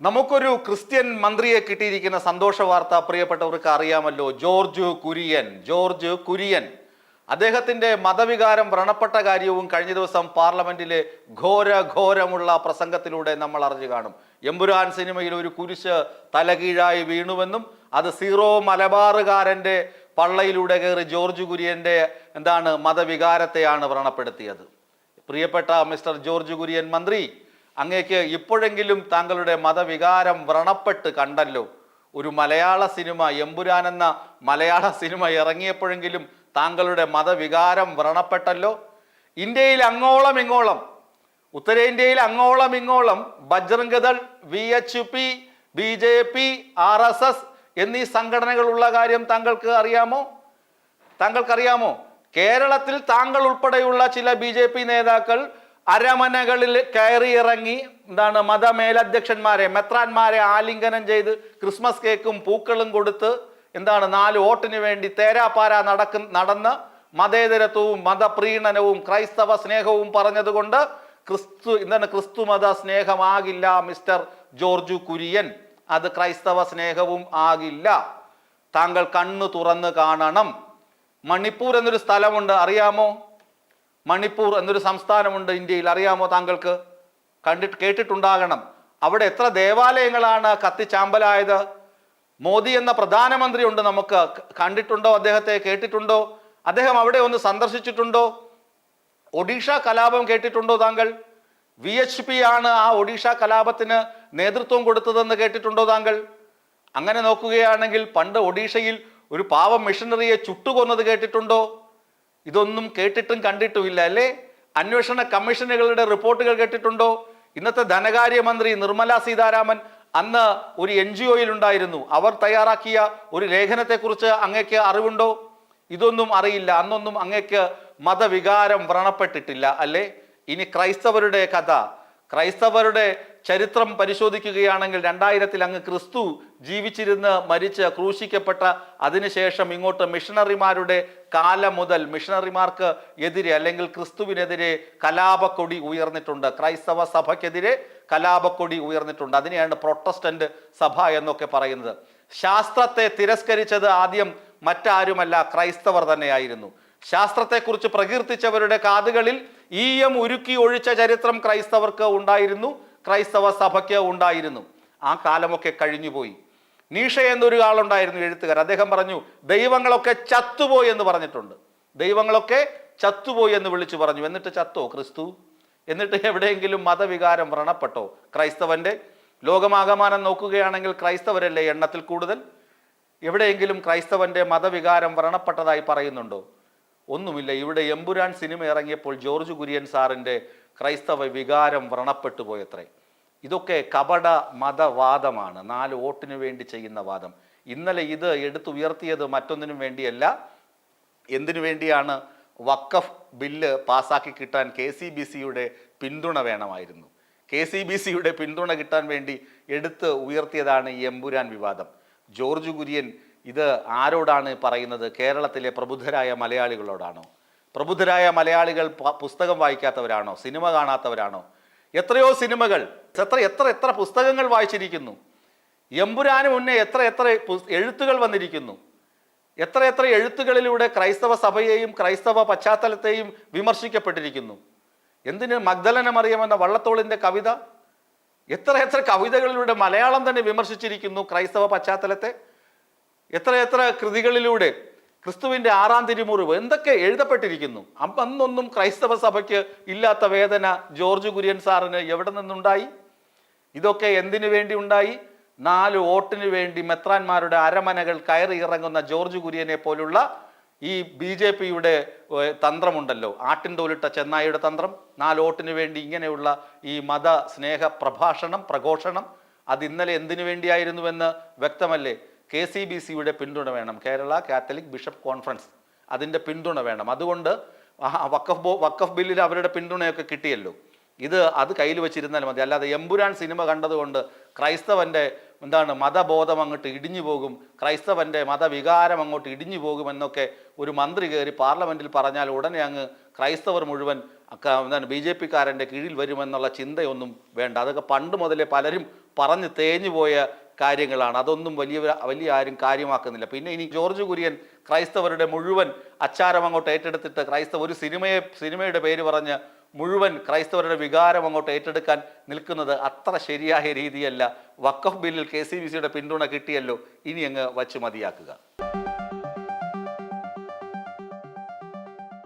നമുക്കൊരു ക്രിസ്ത്യൻ മന്ത്രിയെ കിട്ടിയിരിക്കുന്ന സന്തോഷ വാർത്ത പ്രിയപ്പെട്ടവർക്ക് അറിയാമല്ലോ. ജോർജ് കുര്യൻ ജോർജ് കുര്യൻ. അദ്ദേഹത്തിന്റെ മതവികാരം വ്രണപ്പെട്ട കാര്യവും കഴിഞ്ഞ ദിവസം പാർലമെന്റിലെ ഘോര ഘോരമുള്ള പ്രസംഗത്തിലൂടെ നമ്മൾ അറിഞ്ഞു കാണും. എമ്പുരാൻ സിനിമയിൽ ഒരു കുരിശ് തലകീഴായി വീണുവെന്നും അത് സീറോ മലബാറുകാരന്റെ പള്ളയിലൂടെ കയറി ജോർജ് കുര്യന്റെ എന്താണ് മതവികാരത്തെയാണ് വ്രണപ്പെടുത്തിയത്. പ്രിയപ്പെട്ട മിസ്റ്റർ ജോർജ് കുര്യൻ മന്ത്രി അങ്ങേക്ക് ഇപ്പോഴെങ്കിലും താങ്കളുടെ മതവികാരം വ്രണപ്പെട്ട് കണ്ടല്ലോ. ഒരു മലയാള സിനിമ എമ്പുരാൻ എന്ന മലയാള സിനിമ ഇറങ്ങിയപ്പോഴെങ്കിലും താങ്കളുടെ മതവികാരം വ്രണപ്പെട്ടല്ലോ. ഇന്ത്യയിൽ അങ്ങോളം ഇങ്ങോളം ഉത്തരേന്ത്യയിൽ അങ്ങോളം ഇങ്ങോളം Bajrang Dal V H P B J P R S S എന്നീ സംഘടനകളുള്ള കാര്യം താങ്കൾക്ക് അറിയാമോ? താങ്കൾക്കറിയാമോ? കേരളത്തിൽ താങ്കൾ ഉൾപ്പെടെയുള്ള ചില ബി നേതാക്കൾ അരമനകളിൽ കയറി ഇറങ്ങി എന്താണ് മതമേലധ്യക്ഷന്മാരെ മെത്രാന്മാരെ ആലിംഗനം ചെയ്ത് ക്രിസ്മസ് കേക്കും പൂക്കളും കൊടുത്ത് എന്താണ് നാല് വോട്ടിന് വേണ്ടി തേരാപ്പാര നടക്കു നടന്ന് മതേതരത്വവും മതപ്രീണനവും ക്രൈസ്തവ സ്നേഹവും പറഞ്ഞതുകൊണ്ട് ക്രിസ്തു എന്താണ് ക്രിസ്തു മത സ്നേഹമാകില്ല മിസ്റ്റർ ജോർജു കുര്യൻ. അത് ക്രൈസ്തവ സ്നേഹവും ആകില്ല. താങ്കൾ കണ്ണു തുറന്ന് കാണണം. മണിപ്പൂർ എന്നൊരു സ്ഥലമുണ്ട് അറിയാമോ? മണിപ്പൂർ എന്നൊരു സംസ്ഥാനമുണ്ട് ഇന്ത്യയിൽ. അറിയാമോ താങ്കൾക്ക്? കണ്ടിട്ട് കേട്ടിട്ടുണ്ടാകണം. അവിടെ എത്ര ദേവാലയങ്ങളാണ് കത്തിച്ചാമ്പലായത്? മോദി എന്ന പ്രധാനമന്ത്രി ഉണ്ട് നമുക്ക്. കണ്ടിട്ടുണ്ടോ? അദ്ദേഹത്തെ കേട്ടിട്ടുണ്ടോ? അദ്ദേഹം അവിടെ ഒന്ന് സന്ദർശിച്ചിട്ടുണ്ടോ? ഒഡീഷ കലാപം കേട്ടിട്ടുണ്ടോ താങ്കൾ? വി എച്ച് പി ആണ് ആ ഒഡീഷ കലാപത്തിന് നേതൃത്വം കൊടുത്തതെന്ന് കേട്ടിട്ടുണ്ടോ താങ്കൾ? അങ്ങനെ നോക്കുകയാണെങ്കിൽ പണ്ട് ഒഡീഷയിൽ ഒരു പാവം മിഷണറിയെ ചുട്ടുകൊന്നത് കേട്ടിട്ടുണ്ടോ? ഇതൊന്നും കേട്ടിട്ടും കണ്ടിട്ടുമില്ല അല്ലേ? അന്വേഷണ കമ്മീഷനുകളുടെ റിപ്പോർട്ടുകൾ കേട്ടിട്ടുണ്ടോ? ഇന്നത്തെ ധനകാര്യമന്ത്രി നിർമ്മല സീതാരാമൻ അന്ന് ഒരു എൻ ജി ഒയിൽ ഉണ്ടായിരുന്നു. അവർ തയ്യാറാക്കിയ ഒരു ലേഖനത്തെക്കുറിച്ച് അങ്ങേക്ക് അറിവുണ്ടോ? ഇതൊന്നും അറിയില്ല. അന്നൊന്നും അങ്ങേക്ക് മതവികാരം വ്രണപ്പെട്ടിട്ടില്ല അല്ലേ? ഇനി ക്രൈസ്തവരുടെ കഥ ക്രൈസ്തവരുടെ ചരിത്രം പരിശോധിക്കുകയാണെങ്കിൽ രണ്ടായിരത്തിൽ അങ്ങ് ക്രിസ്തു ജീവിച്ചിരുന്ന് മരിച്ച് ക്രൂശിക്കപ്പെട്ട അതിനുശേഷം ഇങ്ങോട്ട് മിഷണറിമാരുടെ കാലം മുതൽ മിഷണറിമാർക്ക് എതിരെ അല്ലെങ്കിൽ ക്രിസ്തുവിനെതിരെ കലാപക്കൊടി ഉയർന്നിട്ടുണ്ട്. ക്രൈസ്തവ സഭയ്ക്കെതിരെ കലാപക്കൊടി ഉയർന്നിട്ടുണ്ട്. അതിനെയാണ് പ്രൊട്ടസ്റ്റന്റ് സഭ എന്നൊക്കെ പറയുന്നത്. ശാസ്ത്രത്തെ തിരസ്കരിച്ചത് ആദ്യം മറ്റാരുമല്ല ക്രൈസ്തവർ തന്നെയായിരുന്നു. ശാസ്ത്രത്തെക്കുറിച്ച് പ്രകീർത്തിച്ചവരുടെ കാതുകളിൽ ഈയം ഉരുക്കി ഒഴിച്ച ചരിത്രം ക്രൈസ്തവർക്ക് ഉണ്ടായിരുന്നു ക്രൈസ്തവ സഭയ്ക്ക് ഉണ്ടായിരുന്നു. ആ കാലമൊക്കെ കഴിഞ്ഞുപോയി. നീഷ എന്നൊരു ആളുണ്ടായിരുന്നു എഴുത്തുകാർ അദ്ദേഹം പറഞ്ഞു ദൈവങ്ങളൊക്കെ ചത്തുപോയി എന്ന് പറഞ്ഞിട്ടുണ്ട്. ദൈവങ്ങളൊക്കെ ചത്തുപോയി എന്ന് വിളിച്ചു പറഞ്ഞു. എന്നിട്ട് ചത്തോ? ക്രിസ്തു. എന്നിട്ട് എവിടെയെങ്കിലും മതവികാരം വ്രണപ്പെട്ടോ? ക്രൈസ്തവന്റെ ലോകമാകമാനം നോക്കുകയാണെങ്കിൽ ക്രൈസ്തവരല്ലേ എണ്ണത്തിൽ കൂടുതൽ? എവിടെയെങ്കിലും ക്രൈസ്തവന്റെ മതവികാരം വ്രണപ്പെട്ടതായി പറയുന്നുണ്ടോ? ഒന്നുമില്ല. ഇവിടെ എമ്പുരാൻ സിനിമ ഇറങ്ങിയപ്പോൾ ജോർജ് കുര്യൻ സാറിന്റെ ക്രൈസ്തവ വികാരം വ്രണപ്പെട്ടു പോയത്രേ. ഇതൊക്കെ കപട മതവാദമാണ്. നാല് വോട്ടിനു വേണ്ടി ചെയ്യുന്ന വാദം. ഇന്നലെ ഇത് എടുത്തുയർത്തിയത് മറ്റൊന്നിനും വേണ്ടിയല്ല. എന്തിനു വേണ്ടിയാണ് വക്കഫ് ബില്ല് പാസാക്കി കിട്ടാൻ കെ സി ബി സിയുടെ പിന്തുണ വേണമായിരുന്നു? കെ സി ബി സിയുടെ പിന്തുണ കിട്ടാൻ വേണ്ടി എടുത്ത് ഉയർത്തിയതാണ് ഈ എമ്പുരാൻ വിവാദം. ജോർജ് കുര്യൻ ഇത് ആരോടാണ് പറയുന്നത്? കേരളത്തിലെ പ്രബുദ്ധരായ മലയാളികളോടാണോ? പ്രബുദ്ധരായ മലയാളികൾ പുസ്തകം വായിക്കാത്തവരാണോ? സിനിമ കാണാത്തവരാണോ? എത്രയോ സിനിമകൾ എത്ര എത്ര എത്ര പുസ്തകങ്ങൾ വായിച്ചിരിക്കുന്നു. എമ്പുരാന് മുന്നേ എത്ര എത്ര എഴുത്തുകൾ വന്നിരിക്കുന്നു. എത്ര എത്ര എഴുത്തുകളിലൂടെ ക്രൈസ്തവ സഭയെയും ക്രൈസ്തവ പശ്ചാത്തലത്തെയും വിമർശിക്കപ്പെട്ടിരിക്കുന്നു. എന്തിന് മഗ്ദലന മറിയമെന്ന വള്ളത്തോളിന്റെ കവിത? എത്ര എത്ര കവിതകളിലൂടെ മലയാളം തന്നെ വിമർശിച്ചിരിക്കുന്നു ക്രൈസ്തവ പശ്ചാത്തലത്തെ? എത്ര എത്ര കൃതികളിലൂടെ ക്രിസ്തുവിന്റെ ആറാം തിരുമുറിവ് എന്തൊക്കെ എഴുതപ്പെട്ടിരിക്കുന്നു? അന്നൊന്നും ക്രൈസ്തവ സഭയ്ക്ക് ഇല്ലാത്ത വേദന ജോർജ് കുര്യൻ സാറിന് എവിടെ നിന്നുണ്ടായി? ഇതൊക്കെ എന്തിനു വേണ്ടി ഉണ്ടായി? നാല് വോട്ടിന് വേണ്ടി മെത്രാന്മാരുടെ അരമനകൾ കയറി ഇറങ്ങുന്ന ജോർജ് കുര്യനെ പോലുള്ള ഈ ബി ജെ പിയുടെ തന്ത്രമുണ്ടല്ലോ. ആട്ടിൻതോലിട്ട ചെന്നായിയുടെ തന്ത്രം. നാല് വോട്ടിന് വേണ്ടി ഇങ്ങനെയുള്ള ഈ മത സ്നേഹ പ്രഭാഷണം പ്രഘോഷണം അത് ഇന്നലെ എന്തിനു വേണ്ടിയായിരുന്നുവെന്ന് വ്യക്തമല്ലേ? കെ സി ബി സിയുടെ പിന്തുണ വേണം. കേരള കാത്തലിക് ബിഷപ്പ് കോൺഫറൻസ് അതിന്റെ പിന്തുണ വേണം. അതുകൊണ്ട് വക്കഫ് ബോ വക്കഫ് ബില്ലിൽ അവരുടെ പിന്തുണയൊക്കെ കിട്ടിയല്ലോ. ഇത് അത് കയ്യിൽ വെച്ചിരുന്നാൽ മതി. അല്ലാതെ എമ്പുരാൻ സിനിമ കണ്ടതുകൊണ്ട് ക്രൈസ്തവന്റെ എന്താണ് മതബോധം അങ്ങോട്ട് ഇടിഞ്ഞു പോകും. ക്രൈസ്തവന്റെ മതവികാരം അങ്ങോട്ട് ഇടിഞ്ഞു പോകും എന്നൊക്കെ ഒരു മന്ത്രി കയറി പാർലമെന്റിൽ പറഞ്ഞാൽ ഉടനെ അങ്ങ് ക്രൈസ്തവർ മുഴുവൻ എന്താണ് ബി ജെ പിക്കാരന്റെ കീഴിൽ വരുമെന്നുള്ള ചിന്തയൊന്നും വേണ്ട. അതൊക്കെ പണ്ട് മുതലേ പലരും പറഞ്ഞ് തേഞ്ഞു പോയ കാര്യങ്ങളാണ്. അതൊന്നും വലിയ വലിയ ആരും കാര്യമാക്കുന്നില്ല. പിന്നെ ഇനി ജോർജ് കുര്യൻ ക്രൈസ്തവരുടെ മുഴുവൻ അച്ചാരം അങ്ങോട്ട് ഏറ്റെടുത്തിട്ട് ക്രൈസ്തവ ഒരു സിനിമയെ സിനിമയുടെ പേര് പറഞ്ഞ് മുഴുവൻ ക്രൈസ്തവരുടെ വികാരം അങ്ങോട്ട് ഏറ്റെടുക്കാൻ നിൽക്കുന്നത് അത്ര ശരിയായ രീതിയല്ല. വക്കഫ് ബില്ലിൽ കെ സി ബി സിയുടെ പിന്തുണ കിട്ടിയല്ലോ. ഇനി അങ്ങ് വച്ച് മതിയാക്കുക.